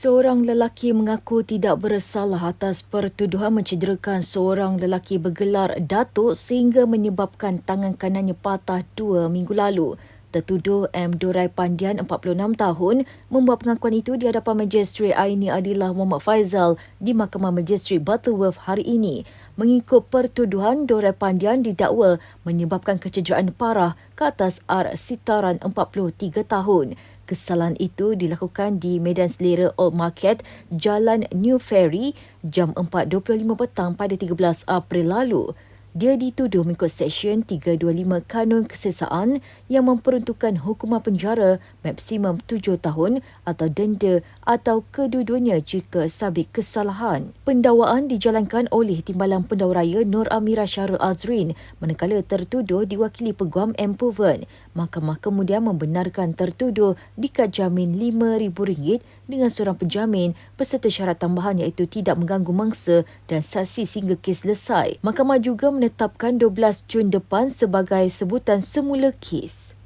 Seorang lelaki mengaku tidak bersalah atas pertuduhan mencederakan seorang lelaki bergelar Datuk sehingga menyebabkan tangan kanannya patah dua minggu lalu. Tertuduh M. Dorai Pandian, 46 tahun, membuat pengakuan itu di hadapan Magistrate Aini Adillah Muhammad Faizal di Mahkamah Magistrate Butterworth hari ini. Mengikut pertuduhan, Dorai Pandian didakwa menyebabkan kecederaan parah ke atas R. Sitaran 43 tahun. Kesalahan itu dilakukan di Medan Selera Old Market, Jalan New Ferry, jam 4.25 petang pada 13 April lalu. Dia dituduh mengikut Seksyen 325 Kanun Kesesaan yang memperuntukkan hukuman penjara maksimum 7 tahun atau denda atau kedua-duanya jika sabit kesalahan. Pendakwaan dijalankan oleh Timbalan Pendakwa Raya Nur Amira Syarul Azrin manakala tertuduh diwakili Peguam M. Puven. Mahkamah kemudian membenarkan tertuduh dikat jamin RM5,000 dengan seorang penjamin beserta syarat tambahan iaitu tidak mengganggu mangsa dan saksi sehingga kes selesai. Mahkamah juga menetapkan 12 Jun depan sebagai sebutan semula kes.